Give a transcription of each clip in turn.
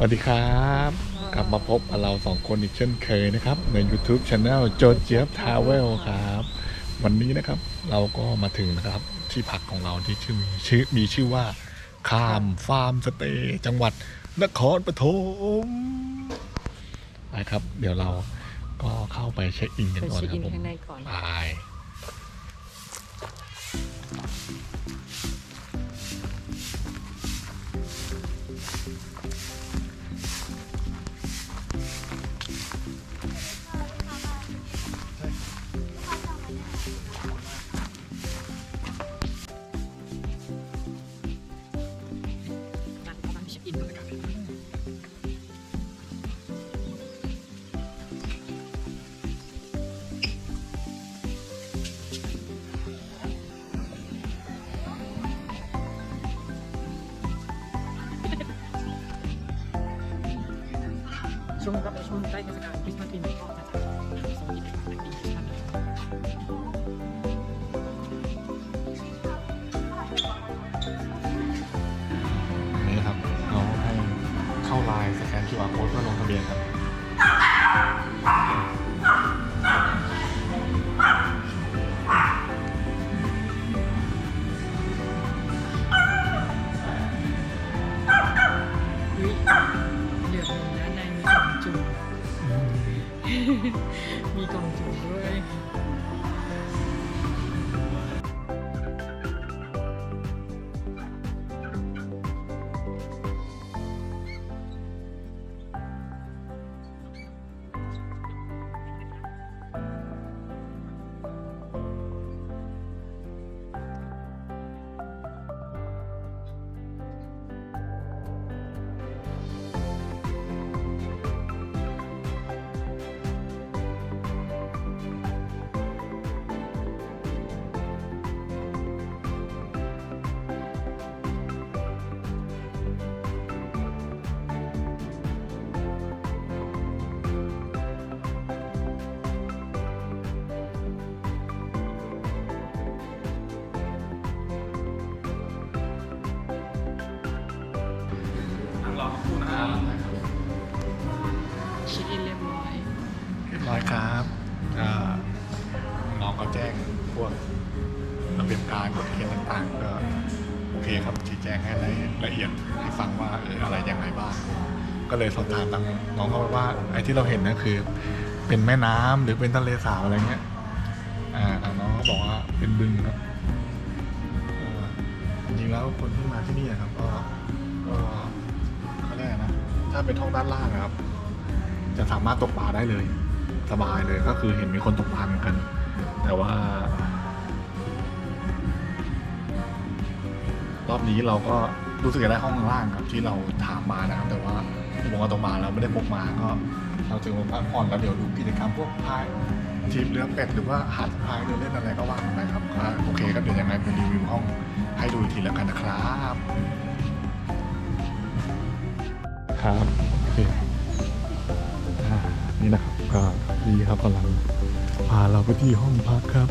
สวัสดีครับ กลับมาพบกับเราสองคนอีกเช่นเคยนะครับ ใน YouTube Channel โจเจี๊ยบทาวเวลครับ วันนี้นะครับเราก็มาถึงนะครับที่พักของเราที่ชื่อมีชื่อมีชื่อว่าคามฟาร์มสเตย์จังหวัดนครปฐมไปครับ เดี๋ยวเราก็เข้าไปเช็คอินกันไปก่อนเช็คครัอิบนผมข้างในก่อนไป ก็เป็นช่วงใกล้เเคครับชี้แจงให้ละละเอียดให้ฟังว่าเอออะไรยังไงบ้าง ก็เลยสอบถามทางน้องเขาว่าไอ้ที่เราเห็นนั่นคือ เป็นแม่น้ำหรือเป็นทะเลสาบอะไรเงี้ยอ่าน้องเขาบอกว่าเป็นบึงครับอ่อจริงแล้วคนที่มาที่นี่ครับก็ก็เขาเรียกนะถ้าเป็นท้องด้านล่างครับ จะสามารถตกปลาได้เลย สบายเลยก็คือเห็นมีคนตกปลาเหมือนกัน แต่ว่า รอบนี้เราก็รู้สึกจะได้ห้องล่างครับที่เราถามมานะครับ แต่ว่าที่ผมว่าตกปลาเราไม่ได้พกมาก็ เราจึงพักผ่อนแล้วเดี๋ยวดูกิจกรรมพวกพายทีมเรือเป็ดหรือว่าหาดพายเรือเล่นอะไรก็ว่ากันไปครับก็โอเคครับเดี๋ยวยังไงเป็นรีวิวห้องให้ดูอีกทีแล้วกันนะครับครับโอเคอนี่นะครับก็ดีครับกำลังพาเราไปที่ห้องพักครับ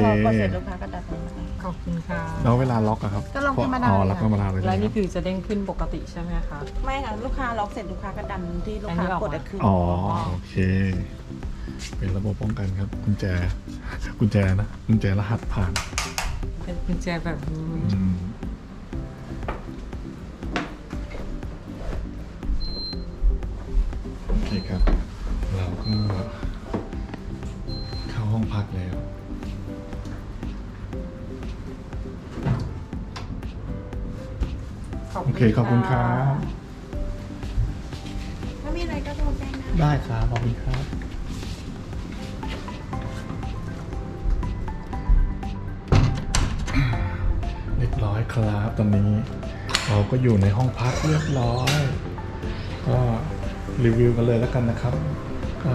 เคพอกดเสร็จลูกค้าก็ดับเลยนะคะ ขอบคุณค่ะแล้วเวลาล็อกอะครับก็ล็อกธรรมดา อ๋อเลยล็อกค่ะธรรมดาเลยแล้วนะคนี่รับคือจะเด้งขึ้นปกติใช่ไหมคะ ไม่ค่ะลูกค้าล็อกเสร็จลูกค้าก็ดันที่ลูกค้าอันนี้ออกกดมาอะคือ อ๋อโอเค เป็นระบบป้องกันครับ กุญแจ กุญแจนะ กุญแจรหัสผ่านเป็นกุญแจแบบนี้ อืมโอเคครับ เราก็เข้าห้องพักแล้ว เคขอบคุณครับถ้ามีอะไรก็โทรแจ้งได้ได้ครับขอบคุณครับ เรียบร้อยครับตอนนี้เราก็อยู่ในห้องพักเรียบร้อย ก็รีวิวกันเลยแล้วกันนะครับก็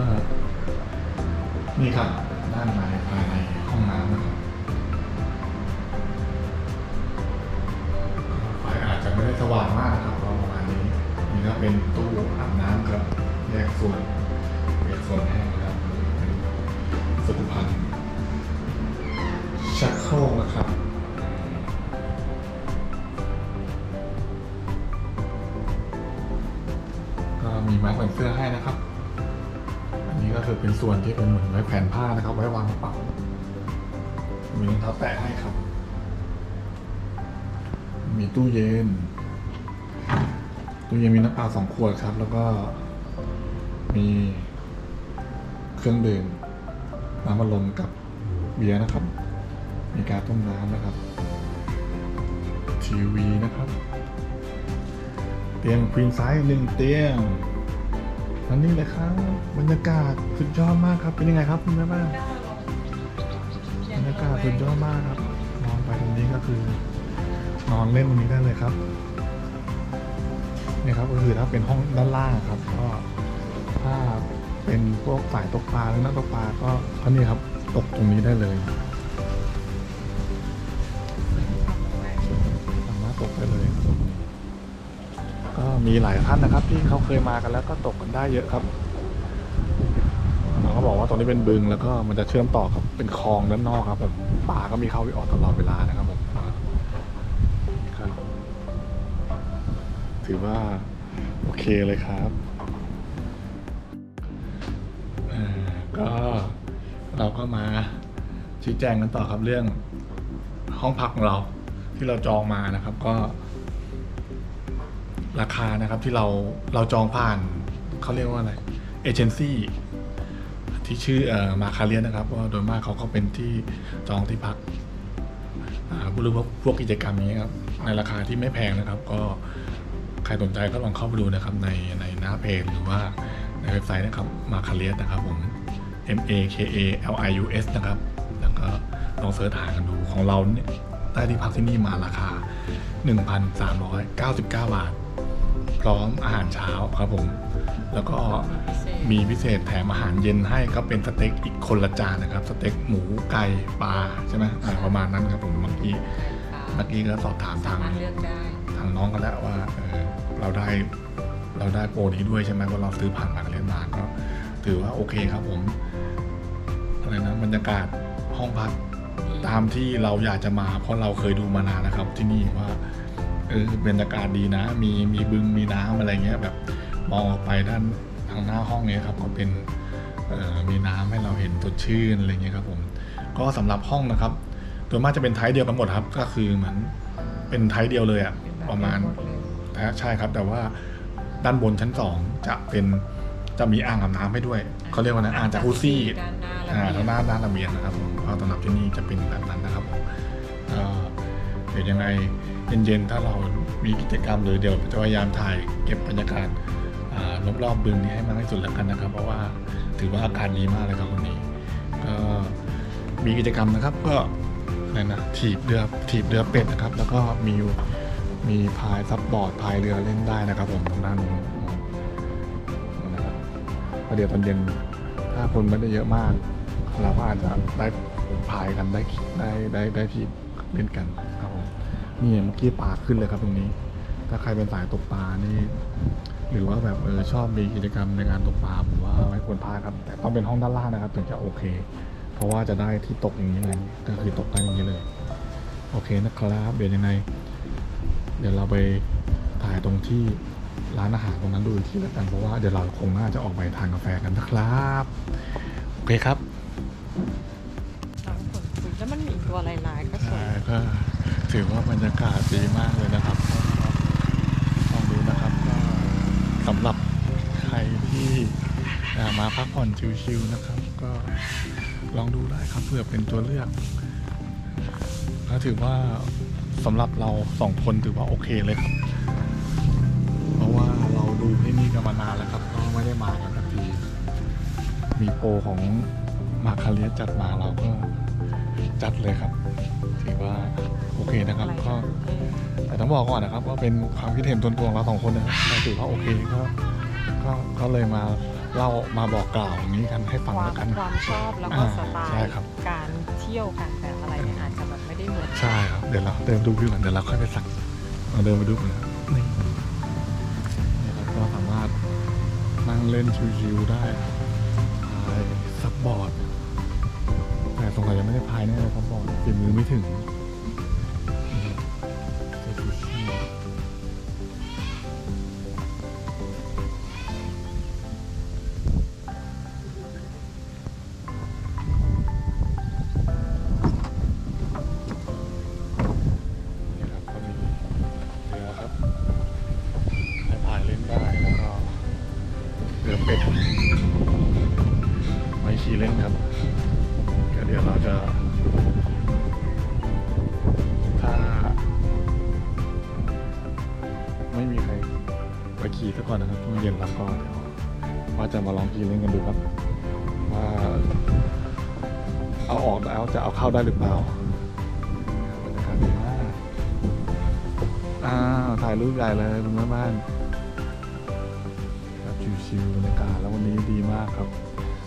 นี่ครับด้านในภายในห้องน้ เป็นตู้อาบน้ำครับแยกส่วนเปียนส่วนแห้งนะครับเป็นสุขภัณฑ์ชักโครกนะครับก็มีไม้แขวนเสื้อให้นะครับ อันนี้ก็คือเป็นส่วนที่เป็นเหมือนไม้แผ่นผ้านะครับ ไว้วางกระเป๋ามีรองเท้าแตะให้ครับ มีตู้เย็น ตู้เย็นมีน้ำเปล่าสองขวดครับ แล้วก็มีเครื่องดื่มน้ำมันลมกับเบียร์นะครับ มีการต้มน้ำนะครับ ทีวีนะครับ เตียงควีนไซส์หนึ่งเตียงอันนี้เลยครับบรรยากาศสุดยอดมากครับ เป็นยังไงครับคุณแม่บ้านบรรยากาศสุดยอดมากครับมองไปตรงนี้ก็คือ นอนเล่นตรงนี้ได้เลยครับ นี่ครับก็คือถ้าเป็นห้องด้านล่างครับ ก็ถ้าเป็นพวกสายตกปลาหรือนักตกปลาก็ก็นี่ครับตกตรงนี้ได้เลยสามารถตกได้เลยก็มีหลายท่านนะครับ ที่เขาเคยมากันแล้วก็ตกกันได้เยอะครับเขาบอกว่าตรงนี้เป็นบึงแล้วก็มันจะเชื่อมต่อกับเป็นคลองด้านนอกครับแบบป่าก็มีเข้าไปออกตลอดเวลานะครับผม ถือว่าโอเคเลยครับอ่อก็เราก็มาชี้แจงกันต่อครับเรื่องห้องพักของเราที่เราจองมานะครับก็ ราคานะครับที่เราเราจองผ่านเขาเรียกว่าอะไรเอเจนซี่ที่ชื่อเอ่อมาคาเรียนนะครับว่าโดยมากเขาก็เป็นที่จองที่พักอ่าหรือว่าพวกกิจกรรมนี้ครับในราคาที่ไม่แพงนะครับ ก็ ใครสนใจก็ลองเข้าไปดูนะครับในในหน้าเพจหรือว่าในเว็บไซต์นะครับมาคาเรียนนะครับผม M A K A L I U S นะครับ แล้วก็ลองเสิร์ชหากันดูของเราเนี่ยได้ที่พักที่นี่มาราคา 1,399 บาท พร้อมอาหารเช้าครับผม แล้วก็มีพิเศษแถมอาหารเย็นให้ก็เป็นสเต็กอีกคนละจานนะครับ สเต็กหมูไก่ปลาใช่ไหมประมาณนั้นครับผมเมื่อกี้เมื่อกี้ก็สอบถามทางเลือกได้างน้องกันแล้วว่าเออเราได้เราได้โปรนี้ด้วยใช่ไหมว่าเราซื้อผ่านมาเรียนมาก็ถือว่าโอเคครับผมอะไรนะบรรยากาศห้องพักตามที่เราอยากจะมา เพราะเราเคยดูมานานนะครับ ที่นี่ว่าเออบรรยากาศดีนะ มีมีบึงมีน้ำอะไรเงี้ยแบบมองออกไปด้านทางหน้าห้องเนี้ยครับก็เป็นเอ่อมีน้ำให้เราเห็นสดชื่นอะไรเงี้ยครับผมก็สำหรับห้องนะครับโดยมากจะเป็นไทป์เดียวกันหมดครับ ก็คือเหมือนเป็นไทป์เดียวเลยอะ ประมาณใช่ครับ แต่ว่าด้านบนชั้นสองจะเป็นจะมีอ่างอาบน้ำให้ด้วย เขาเรียกว่านะอ่างจากุซี่ด้านหน้าอ่าแล้วทางด้านด้านระเบียงนะครับผมก็สำหรับที่นี่จะเป็นแบบนั้นนะครับผมก็เดี๋ยวยังไงเย็นๆ ถ้าเรามีกิจกรรมหรือเดี๋ยวจะพยายามถ่ายเก็บบรรยากาศอ่ารอบๆบึงนี้ให้มากที่สุดแล้วกันนะครับ เพราะว่าถือว่าอากาศดีมากเลยครับวันนี้ก็มีกิจกรรมนะครับก็อะไรนะถีบเรือถีบเรือเป็ดนะครับ แล้วก็มี มีพายซับบอร์ดพายเรือเล่นได้นะครับผมทางด้านนู้นนะครับเพระเดี๋ยวตอนเย็นถ้าคนไม่ได้เยอะมาก เราก็อาจจะได้พายกันได้ได้ได้ได้ที่เล่นกันครับผมนี่เมื่อกี้ปลาขึ้นเลยครับตรงนี้ ถ้าใครเป็นสายตกปลานี่หรือว่าแบบเออชอบมีกิจกรรมในการตกปลาผมว่าไม่ควรพลาดครับ แต่ต้องเป็นห้องด้านล่างนะครับ ถึงจะโอเค เพราะว่าจะได้ที่ตกอย่างนี้เลยก็คือตกได้อย่างนี้เลย โอเคนะครับ เดี๋ยวยังไง เดี๋ยวเราไปถ่ายตรงที่ร้านอาหารตรงนั้นดูอีกทีแล้วกันเพราะว่าเดี๋ยวเราคงน่าจะออกไปทานกาแฟกันนะครับ โอเคครับน้ำฝนคุยแล้วมันมีอีกตัวลายๆก็สวใช่ยก็ถือว่าบรรยากาศดีมากเลยนะครับลองดูนะครับก็สำหรับใครที่อยากมาพักผ่อนชิลๆนะครับ ก็ลองดูได้ครับเพื่อเป็นตัวเลือกก็ถือว่า สำหรับเราสองคนถือว่าโอเคเลยครับ เพราะว่าเราดูที่นี่กันมานานแล้วครับ ก็ไม่ได้มากันสักที มีโปรของมาคาเลียสจัดมาเราก็จัดเลยครับถือว่าโอเคนะครับก็แต่ต้องบอกก่อนนะครับว่าเป็นความคิดเห็นส่วนตัวของเราสองคนนะครับแต่ถือว่าโอเคก็ก็ก็เลยมาเล่ามาบอกกล่าวอย่างนี้กันให้ฟังควาแล้มวกันความชอบแล้วก็อ่าสไตใช่ล์ครับ การเที่ยวการแบบอะไรเนี่ยอาจจะ ใช่ครับ เดี๋ยวเราเดินดูวิวก่อนเดี๋ยวเราค่อยไปสั่งเราเดินไปดูกันนะครับนี่นี่ครับก็สามารถนั่งเล่นชิวๆได้พายซับบอร์ดแต่สงสัยยังไม่ได้พายแน่เลยซับบอร์ดฝีมือไม่ถึง ไปขี่ซะก่อนนะครับช่วงเย็นแล้วก็เดี๋ยวว่าจะมาลองขี่เล่นกันดูครับ ว่าเอาออกแล้วจะเอาเข้าได้หรือเปล่าบรรยากาศดีมากอ้าวถ่ายรูปใหญ่เลยคุณแม่บ้านครับชิวๆบรรยากาศแล้ววันนี้ดีมากครับ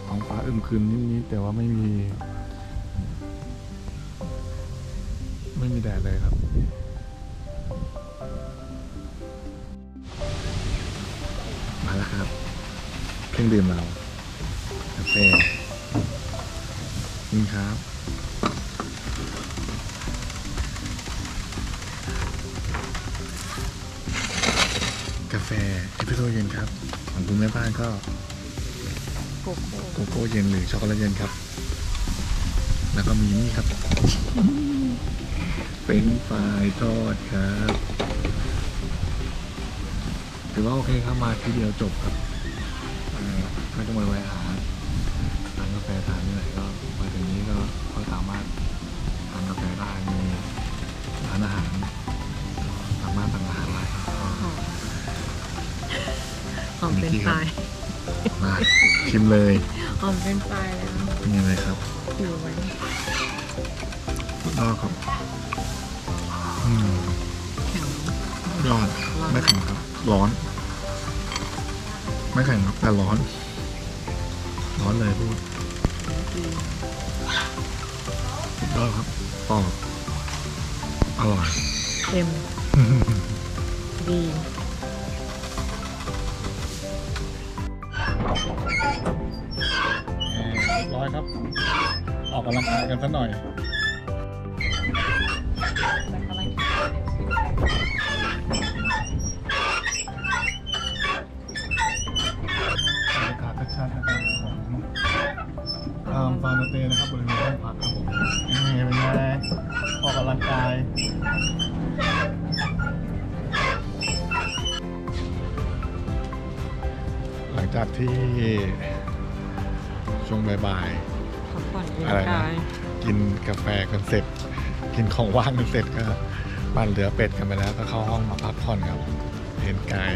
ท้องฟ้าอึมครึมนิดๆแต่ว่าไม่มี ไม่มีแดดเลยครับ รื่องดื่มเรากาแฟนี่ครับ กาแฟเอสเปรสโซ่เย็นครับ ของคุณแม่บ้านก็โกโก้โกโก้เย็นหรือช็อกโกแลตเย็นครับ แล้วก็มีนี่ครับ เป็นไฟรายทอดครับถือว่าโอเคครับมาทีเดียวจบครับเอ่อไม่ต้องไปแวะหาร้านกาแฟทานที่ไหนก็มาถึงนี้ก็ก็สามารถทานกาแฟได้มีร้านอาหารก็สามารถสั่งอาหารได้ครับก็หอมหอมเป็นไฟรายมาชิมเลยหอมเป็นไฟรายแล้วเป็นยังไงครับอยู่ไว้ยอดครับอืมแข็งยอดไม่แข็งครับ ร้อน ไม่แข็งครับแต่ร้อนร้ อนเลยพูดดีสุดยอดครับกรอบอร่อยเต็ม ดีร้อยครับ ออกกำลังกายกันสักหน่อยแต่กำลังคิดบรรยากาศชัดๆนะครับ ตามฟาร์มเตนะครับบริเวณห้องพักครับผมนี่เป็นไงออกกำลังกายหลังจากที่ช่วงบ่ายพักผ่อนเอนอะไรนะกายๆกินกาแฟกันเสร็จ กินของว่างกันเสร็จก็ปั่นเรือเป็ดกันไปแล้วก็เข้าห้องมาพักผ่อนครับเห็นกาย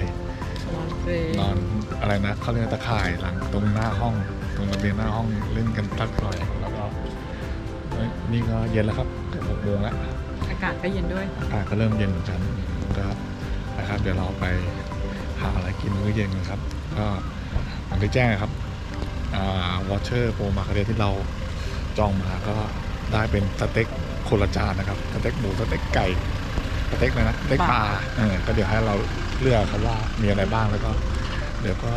นอนเฟรนอนอะไรนะเขาเรียกว่าตะข่ายหลังตรงหน้าห้อง รงระเบียงหน้าห้องเล่นกันสักหน่อยแล้วก็เอ้ยนี่ก็เย็นแล้วครับเกือบหกโมงแล้วอากาศก็เย็นด้วยอากาศก็เริ่มเย็นเหมือนกันก็นะครับ เดี๋ยวเราไปหาอะไรกินมื้อเย็นกันครับ ก็อย่างที่แจ้งนะครับอ่าวอเชอร์โปรมาคาเดที่เราจองมาก็ได้เป็นสเต็กคนละจานนะครับสเต็กหมูสเต็กไก่สเต็กเลยนะสเต็กปลาเออก็เดี๋ยวให้เราเลือกครับว่ามีอะไรบ้างแล้วก็ เดี๋ยวก็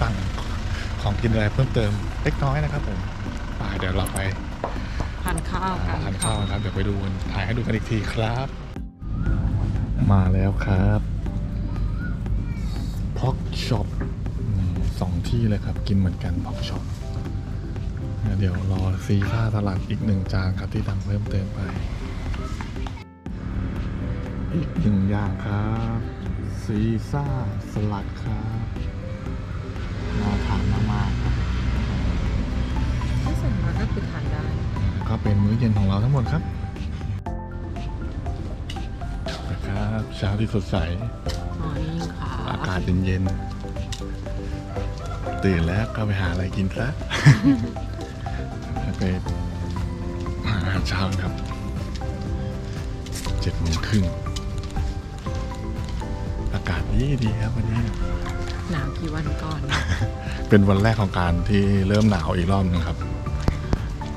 สั่ง ของกินอะไรเพิ่มเติมเล็กน้อยนะครับผมไปเดี๋ยวเราไปทานข้าวกันทานข้าวครับเดี๋ยวไปดูกันถ่ายให้ดูกันอีกทีครับ มาแล้วครับพ็อกช็อปสองที่เลยครับ กินเหมือนกันพ็อกช็อปเดี๋ยวรอซีซ่าสลัดอีกหนึ่งจานครับที่ทำเพิ่มเติมไป อีกหนึ่งอย่างครับ ซีซ่าสลัดครับ ก็เป็นมื้อเย็นของเราทั้งหมดครับนะครับเช้าที่สดใสมอร์นิ่งค่ะอากาศเย็นๆตื่นแล้วก็ไปหาอะไรกินซะ ไปหาอาหารเช้าครับเจ็ดโมงครึ่งอากาศดีดีครับวันนี้ หนาวกี่วันก่อน เป็นวันแรกของการที่เริ่มหนาวอีกรอบหนึงครับ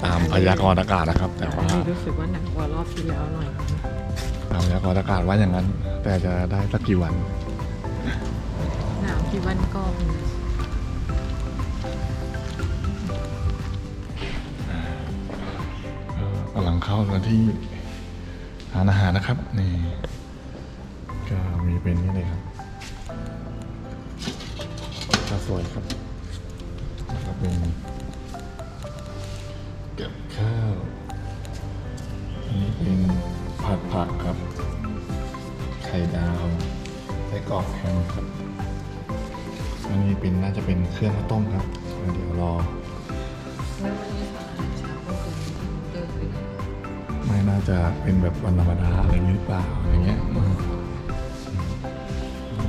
ตามพยากรณ์อากาศนะครับ แต่ว่าอันนี้รู้สึกว่าหนักกว่ารอบที่แล้วหน่อยตามพยากรณ์อากาศว่าอย่างนั้น แต่จะได้สักกี่วันหนาวกี่วันก่อนก็กำลังเข้ามาที่ร้านอาหารนะครับนี่ก็มีเป็นนี่เลยครับข้าวสวยครับแล้วก็เป็นกับ ข้าว อันนี้เป็นผัดผักครับ ไข่ดาวไส้กรอกแฮมครับ อันนี้เป็นน่าจะเป็นเครื่องข้าวต้มครับ เดี๋ยวรอ ไม่น่าจะเป็นแบบวันธรรมดาอะไรอย่างนี้หรือเปล่าอะไรเงี้ยอืม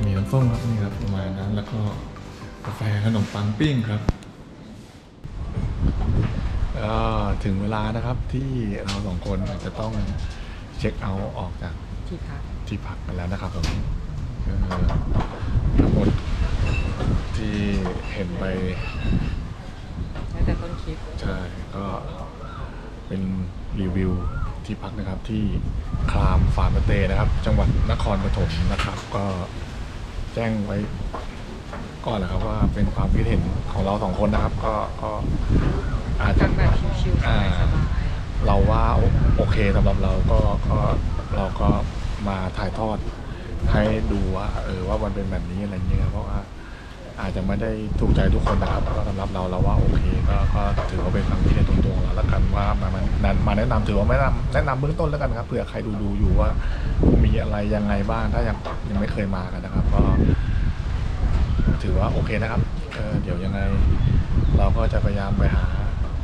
มีน้ำส้มครับนี่ครับประมาณนั้น แล้วก็กาแฟขนมปังปิ้งครับก็ ถึงเวลานะครับที่เราสองคนจะต้องเช็คเอาท์ออกจากที่พักที่พักกันแล้วนะครับผมก็ทั้งหมดที่เห็นไปตั้งแต่ต้นคลิปใช่ก็เป็นรีวิวที่พักนะครับที่คลามฟาร์มสเตย์นะครับ จังหวัดนครปฐมนะครับ ก็แจ้งไว้ก่อนแหละครับว่าเป็นความคิดเห็นของเราสองคนนะครับ ก็ก็อาจจะ จากแบบชิวๆส อ่า บาย เราว่าโอเคสำหรับเราก็ก็เราก็มาถ่ายทอดให้ดูว่าเออว่ามันเป็นแบบนี้อะไรเงี้ยเพราะว่าอาจจะไม่ได้ถูกใจทุกคนนะครับก็สำหรับเราเราว่าโอเคก็ก็ถือว่าเป็นความคิดเห็นตรงๆของเราแล้วกันว่ามามามามาแนะนำถือว่าไม่แนะนำแนะนำเบื้องต้นแล้วกันครับเผื่อใครดูดูอยู่ว่ามีอะไรยังไงบ้างถ้ายังยังไม่เคยมากันนะครับ ก็ ถือว่าโอเคนะครับเเดี๋ยวยังไง เราก็จะพยายามไปหา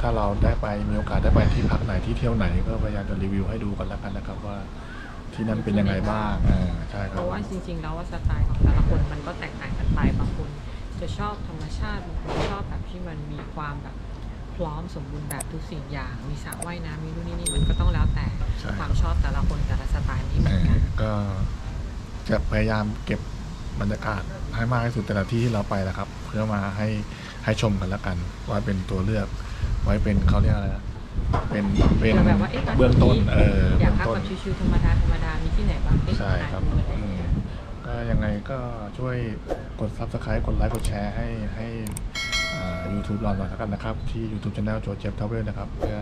ถ้าเราได้ไปมีโอกาสได้ไปที่พักไหนที่เที่ยวไหนก็พยายามจะรีวิวให้ดูกันแล้วกันนะครับว่า ที่นั่นเป็นยังไงบ้างอ่าใช่ๆคเพรับ ราะว่าจริง ๆ แล้วว่าสไตล์ของแต่ละคนมันก็แตกต่างกันไปบางคนจะชอบธรรมชาติบางคนชอบแบบที่มันมีความแบบพร้อมสมบูรณ์แบบทุกสิ่งอย่าง มีสระว่ายน้ำมีนู่นนี่นี่มันก็ต้องแล้วแต่ใช่ความชอบแต่ละคนแต่ละสไตล์ไม่เหมืเออนอกัน ก็จะพยายามเก็บบรรยากาศให้มากที่สุดแต่ละที่ที่เราไปนะครับ เพื่อมาให้ให้ชมกันแล้วกัน ว่าเป็นตัวเลือก ไว้เป็นเขาเรียกอะไรนะเป็นเป็นเผื่อแบบว่าเอ๊ะตอนเบื้องต้นนี้เอออยากเบื้องพักต้น แบบชิวๆธรรมดาธรรมดามีที่ไหนบ้างเอ๊ะใช่ครับไหนมีอะไรอืมก็ยังไงก็ช่วยกด subscribe กดไลค์กดแชร์ให้ให้ยูทูบเราหน่อยแล้วกันนะครับ ที่ YouTube Channel โจเจฟทาวเวลนะครับ เพื่อ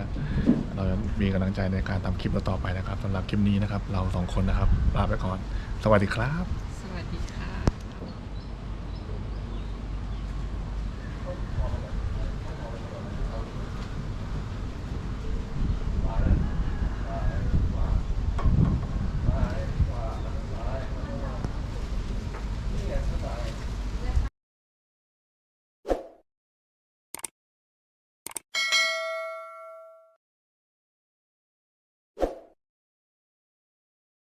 เราจะมีกำลังใจในการทำคลิปต่อๆไปนะครับสำหรับคลิปนี้นะครับ เราสองคนนะครับ ลาไปก่อน สวัสดีครับ สวัสดี